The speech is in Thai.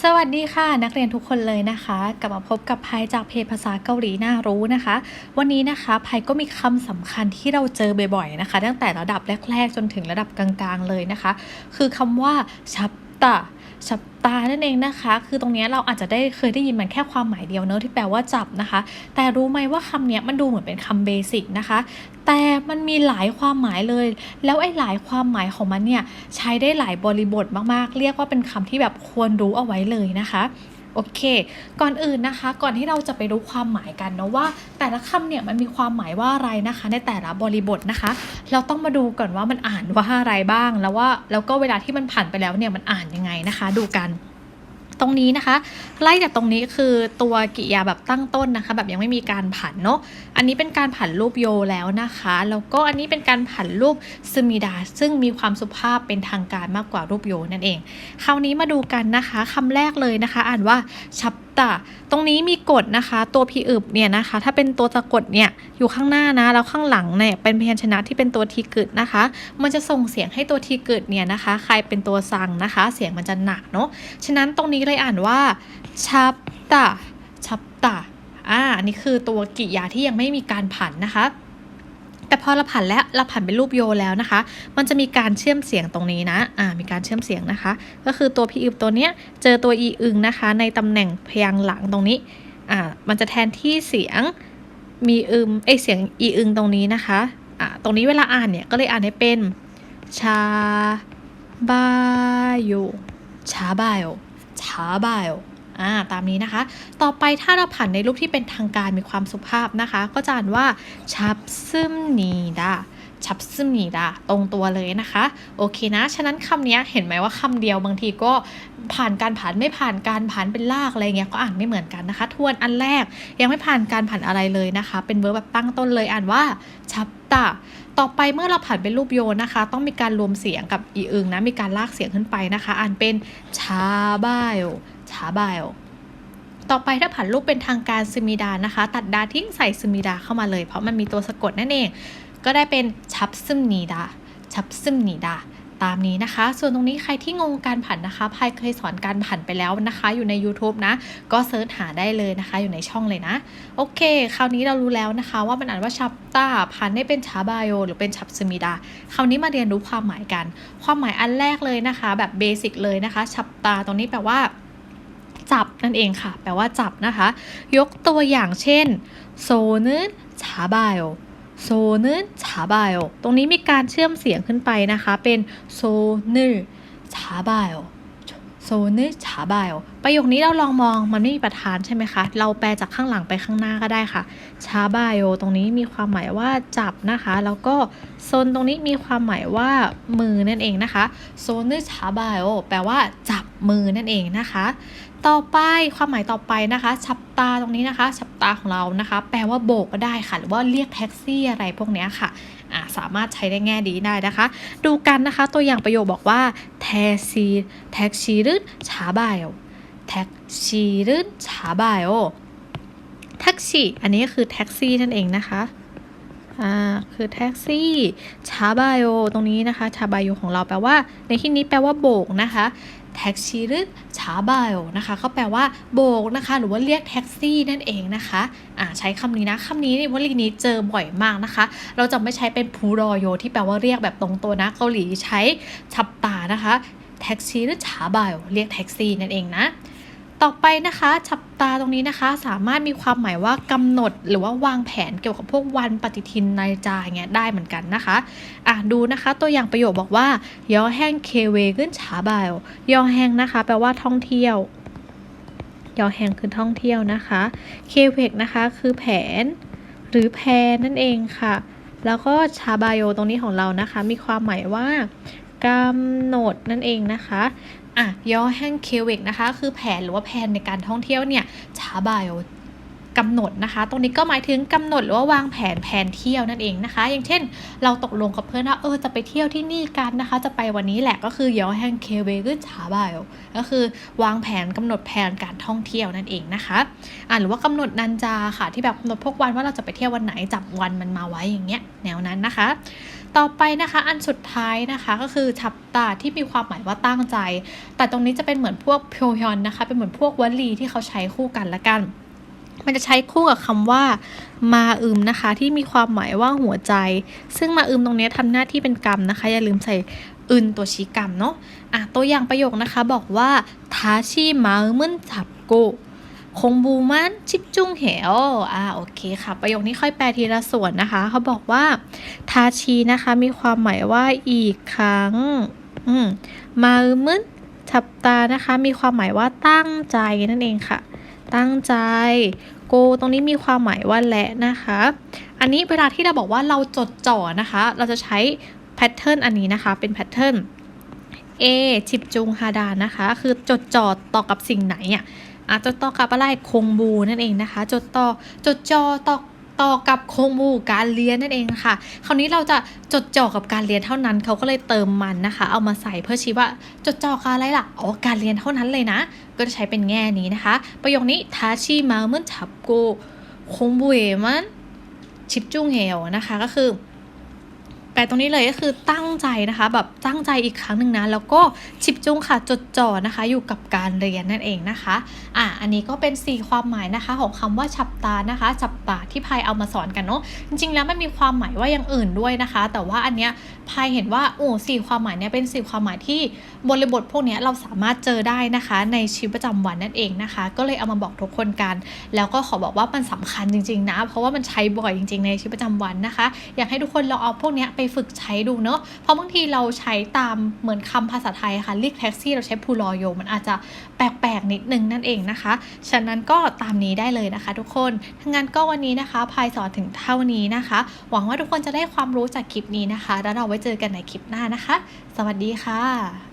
สวัสดีค่ะ นักเรียนทุกคนเลยนะคะ กลับมาพบกับพายจากเพจภาษาเกาหลีน่ารู้นะคะ วันนี้นะคะพายก็มีคำสำคัญที่เราเจอบ่อยๆนะคะ ตั้งแต่ระดับแรก ๆ จนถึงระดับกลางๆเลยนะคะ คือคำว่าชับ ตาชับตานั่นเองนะคะ คือตรงนี้เราอาจจะได้เคยได้ยินมันแค่ความหมายเดียวเนอะที่แปลว่าจับนะคะ แต่รู้ไหมว่าคำนี้มันดูเหมือนเป็นคำเบสิกนะคะ แต่มันมีหลายความหมายเลย แล้วไอ้หลายความหมายของมันเนี่ยใช้ได้หลายบริบทมากๆ เรียกว่าเป็นคำที่แบบควรรู้เอาไว้เลยนะคะ โอเค ก่อนอื่นนะคะ ก่อนที่เราจะไปรู้ความหมายกันเนาะว่า แต่ละคำเนี่ยมันมีความหมายว่าอะไรนะคะ ในแต่ละบริบทนะคะ เราต้องมาดูก่อนว่ามันอ่านว่าอะไรบ้าง แล้วว่าแล้วก็เวลาที่มันผ่านไปแล้วเนี่ยมันอ่านยังไงนะคะ ดูกัน ตรงนี้นะคะไล่จากตรงนี้คือตัวกิยาแบบตั้งต้นนะคะ แบบยังไม่มีการผันเนาะอันนี้เป็นการผันรูปโยแล้วนะคะแล้วก็อันนี้เป็นการผันรูปซึมิดา ซึ่งมีความสุภาพเป็นทางการมากกว่ารูปโยนั่นเอง คราวนี้มาดูกันนะคะคำแรกเลยนะคะ อ่านว่าชับตะตรงนี้มีกฎนะคะ ตัวพีอึบเนี่ยนะคะ ถ้าเป็นตัวสะกดเนี่ยอยู่ข้างหน้านะ แล้วข้างหลังเนี่ยเป็นพยัญชนะที่เป็นตัวทีกึดนะคะ มันจะส่งเสียงให้ตัวทีกึดเนี่ยนะคะใครเป็นตัวสั่งนะคะ เสียงมันจะหนักเนาะฉะนั้นตรงนี้เลยอ่านว่าชับตะชับตะอ่าอันนี้คือตัวกริยาที่ยังไม่มีการผันนะคะ พอเราผันแล้วเราผันเป็นรูปโยแล้วนะคะ มันจะมีการเชื่อมเสียงตรงนี้นะอ่ามีการเชื่อมเสียงนะคะ ก็คือตัวพีอึบตัวเนี้ยเจอตัวอีอึงนะคะ ในตำแหน่งพยางหลังตรงนี้อ่ามันจะแทนที่เสียงมีอึมเอเสียงอีอึงตรงนี้นะคะอ่าตรงนี้เวลาอ่านเนี่ยก็เลยอ่านให้เป็นชาบายโยชาบายโยชาบายโย อ่าตามนี้นะคะ ต่อไปถ้าเราผันในรูปที่เป็นทางการมีความสุภาพนะคะ ก็จะอ่านว่าชับซึมนีดาชับซึมนีดาตรงตัวเลยนะคะ โอเคนะ ฉะนั้นคำนี้เห็นไหมว่าคำเดียวบางทีก็ผ่านการผันไม่ผ่านการผันเป็นลากอะไรเงี้ยก็อ่านไม่เหมือนกันนะคะ ทวนอันแรกยังไม่ผ่านการผันอะไรเลยนะคะ เป็นเวิร์แบบตั้งต้นเลยอ่านว่าชับตะต่อไปเมื่อเราผันเป็นรูปโยนนะคะ ต้องมีการรวมเสียงกับอีอึงนะมีการลากเสียงขึ้นไปนะคะ อ่านเป็นชาบายชาบาย ต่อไปถ้าผันรูปเป็นทางการซึมิดานะคะ ตัดดาทิ้งใส่ซึมิดาเข้ามาเลย เพราะมันมีตัวสะกดนั่นเอง ก็ได้เป็นชับซึมนีดาชับซึมนีดาตามนี้นะคะ ส่วนตรงนี้ใครที่งงการผันนะคะพายเคยสอนการผันไปแล้วนะคะ อยู่ใน YouTube นะ ก็เซิร์ชหาได้เลยนะคะ อยู่ในช่องเลยนะ โอเค คราวนี้เรารู้แล้วนะคะ ว่ามันอ่านว่าชับตาผันได้เป็นชาบายโยหรือเป็นชับซึมิดา คราวนี้มาเรียนรู้ความหมายกัน ความหมายอันแรกเลยนะคะ แบบเบสิกเลยนะคะชับตาตรงนี้แปลว่า จับนั่นเองค่ะ แปลว่าจับนะคะ ยกตัวอย่างเช่นโซนึชาบายโโซนึชาบายตรงนี้มีการเชื่อมเสียงขึ้นไปนะคะ เป็นโซนึชาบาย โซนึชาบายประโยคนี้เราลองมองมันไม่มีประธานใช่ไหมคะ เราแปลจากข้างหลังไปข้างหน้าก็ได้ค่ะชาบายตรงนี้มีความหมายว่าจับนะคะ แล้วก็โซนตรงนี้มีความหมายว่ามือนั่นเองนะคะโซนึชาบายแปลว่าจับมือนั่นเองนะคะ ต่อไปความหมายต่อไปนะคะฉับตาตรงนี้นะคะฉับตาของเรานะคะ แปลว่าโบกก็ได้ค่ะ หรือว่าเรียกแท็กซี่อะไรพวกนี้ค่ะ อะสามารถใช้ได้แง่ดีได้นะคะ ดูกันนะคะตัวอย่างประโยคบอกว่าแท็กซี่แท็กชีรึชาบายแท็กชีรึชาบายแท็กซี่อันนี้ก็คือแท็กซี่นั่นเองนะคะ อ่าคือแท็กซี่ชาบายตรงนี้นะคะชาบายของเราแปลว่า ในที่นี้แปลว่าโบกนะคะแท็กซี่หรือชาบายนะคะก็แปลว่าโบกนะคะ หรือว่าเรียกแท็กซี่นั่นเองนะคะอ่าใช้คำนี้นะคำนี้วลีนี้เจอบ่อยมากนะคะ เราจะไม่ใช้เป็นพูรอโยที่แปลว่าเรียกแบบตรงตัวนะเกาหลีใช้ฉับตานะคะแท็กซี่หรือชาบายเรียกแท็กซี่นั่นเองนะ ต่อไปนะคะฉับตาตรงนี้นะคะ สามารถมีความหมายว่ากำหนดหรือว่าวางแผนเกี่ยวกับพวกวันปฏิทินนาฬิกาเงี้ยได้เหมือนกันนะคะอะดูนะคะ ตัวอย่างประโยคบอกว่ายอแห้งเคเวขึ้นฉาบายยอแห้งนะคะ แปลว่าท่องเที่ยวยอแห้งคือท่องเที่ยวนะคะเคเวกนะคะคือแผน หรือแพนนั่นเองค่ะ แล้วก็ชาบายโตรงนี้ของเรานะคะ มีความหมายว่ากำหนดนั่นเองนะคะ อะย่อแห้งเคเวกนะคะ คือแผนหรือว่าแผนในการท่องเที่ยวเนี่ยชาบายกำหนดนะคะ ตรงนี้ก็หมายถึงกำหนดหรือว่าวางแผนแผนเที่ยวนั่นเองนะคะ อย่างเช่น เราตกลงกับเพื่อนว่าเออจะไปเที่ยวที่นี่กันนะคะ จะไปวันนี้แหละก็คือย่อแห้งเคเวกชาบายก็คือวางแผนกำหนดแผนการท่องเที่ยวนั่นเองนะคะอ่าหรือว่ากำหนดนันจาค่ะที่แบบกำหนดพวกวันว่าเราจะไปเที่ยววันไหนจับวันมันมาไว้อย่างเงี้ยแนวนั้นนะคะ ต่อไปนะคะอันสุดท้ายนะคะก็คือฉับตาที่มีความหมายว่าตั้งใจ แต่ตรงนี้จะเป็นเหมือนพวกพยวยอนนะคะ เป็นเหมือนพวกวลีที่เขาใช้คู่กันละกัน มันจะใช้คู่กับคำว่ามาอึมนะคะ ที่มีความหมายว่าหัวใจ ซึ่งมาอึมตรงนี้ทำหน้าที่เป็นกรรมนะคะ อย่าลืมใส่อึนตัวชี้กรรมเนาะอะตัวอย่างประโยคนะคะบอกว่าทาชิมาอึมึนฉับโก คงบูมันชิบจุงเหวอ่าโอเคค่ะ ประโยคนี้ค่อยแปลทีละส่วนนะคะ เขาบอกว่า ทาชีนะคะมีความหมายว่าอีกครั้ง อืมมาอึมึนฉับตานะคะ มีความหมายว่าตั้งใจนั่นเองค่ะ ตั้งใจโกตรงนี้มีความหมายว่าและนะคะ อันนี้เวลาที่เราบอกว่าเราจดจ่อนะคะ เราจะใช้แพทเทิร์นอันนี้นะคะ เป็นแพทเทิร์น A ชิบจุงฮาดานะคะ คือจดจ่อต่อกับสิ่งไหนอะ อาจจดต่อกับอะไรคงบูนั่นเองนะคะ จดต่อจดจอต่อต่อกับคงบูการเรียนนั่นเองค่ะ คราวนี้เราจะจดจ่อกับการเรียนเท่านั้นเขาก็เลยเติมมันนะคะ เอามาใส่เพื่อชี้ว่าจดจ่อกับอะไรล่ะอ๋อการเรียนเท่านั้นเลยนะ ก็จะใช้เป็นแง่นี้นะคะ ประโยคนี้ทาชิมาเมื่อฉับโกคงบุเอมันชิบจุงเฮวนะคะก็คือ ตรงนี้เลยก็คือตั้งใจนะคะ แบบตั้งใจอีกครั้งหนึ่งนะแล้วก็ชิบจุงค่ะจดจ่อนะคะ อยู่กับการเรียนนั่นเองนะคะอะอันนี้ก็เป็น 4 ความหมายนะคะของคำว่าฉับตานะคะฉับตาที่พายเอามาสอนกันเนาะจริงๆแล้วมันมีความหมายว่าอย่างอื่นด้วยนะคะ แต่ว่าอันเนี้ยพายเห็นว่าโอ้สี่ความหมายเนี้ยเป็นสี่ความหมายที่บริบทพวกเนี้ยเราสามารถเจอได้นะคะ ในชีวิตประจำวันนั่นเองนะคะ ก็เลยเอามาบอกทุกคนกัน แล้วก็ขอบอกว่ามันสำคัญจริงๆนะ เพราะว่ามันใช้บ่อยจริง ๆ ในชีวิตประจำวันนะคะ อยากให้ทุกคนลองเอาพวกเนี้ยไปฝึกใช้ดูเนาะเพราะบางทีเราใช้ตามเหมือนคำภาษาไทยค่ะเรียกแท็กซี่เราใช้พูลอโยมันอาจจะแปลกๆนิดนึงนั่นเองนะคะ ฉะนั้นก็ตามนี้ได้เลยนะคะ ทุกคนทั้งนั้นก็วันนี้นะคะพายสอนถึงเท่านี้นะคะ หวังว่าทุกคนจะได้ความรู้จากคลิปนี้นะคะ แล้วเราไว้เจอกันในคลิปหน้านะคะ สวัสดีค่ะ